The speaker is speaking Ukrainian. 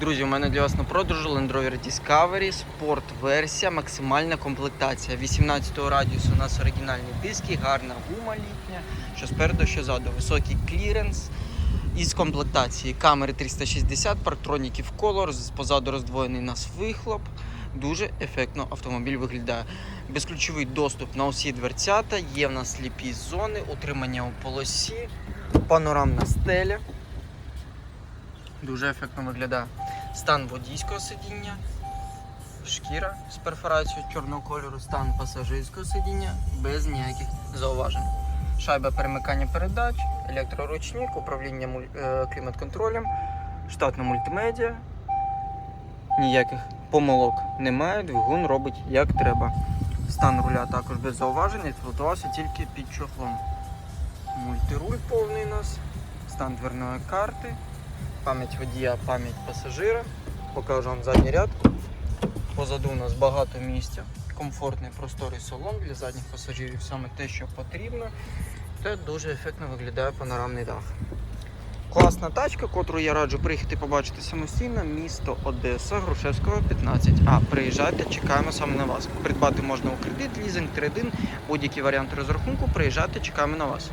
Друзі, у мене для вас на продажу Land Rover Discovery, спорт версія, максимальна комплектація. 18-го радіусу у нас оригінальні диски, гарна гума літня, що спереду, що ззаду. Високий кліренс. Із комплектації камери 360, парктроніків Color, з- позаду роздвоєний нас вихлоп. Дуже ефектно автомобіль виглядає. Безключовий доступ на усі дверцята, є в нас сліпі зони, утримання у полосі, панорамна стеля. Дуже ефектно виглядає. Стан водійського сидіння, шкіра з перфорацією чорного кольору, стан пасажирського сидіння без ніяких зауважень. Шайба перемикання передач, електроручник, управління е, клімат-контролем, штатна мультимедіа. Ніяких помилок немає, двигун робить як треба. Стан руля також без зауважень, експлуатувався тільки під чохлом. Мультируль повний у нас, стан дверної карти, пам'ять водія, пам'ять пасажира. Покажу вам задній ряд. Позаду у нас багато місця, комфортний просторий салон для задніх пасажирів, саме те, що потрібно. Та дуже ефектно виглядає панорамний дах. Класна тачка, котру я раджу приїхати побачити самостійно. Місто Одеса, Грушевського, 15. А, приїжджайте, чекаємо саме на вас. Придбати можна у кредит, лізинг, трейдин, будь-які варіанти розрахунку. Приїжджайте, чекаємо на вас.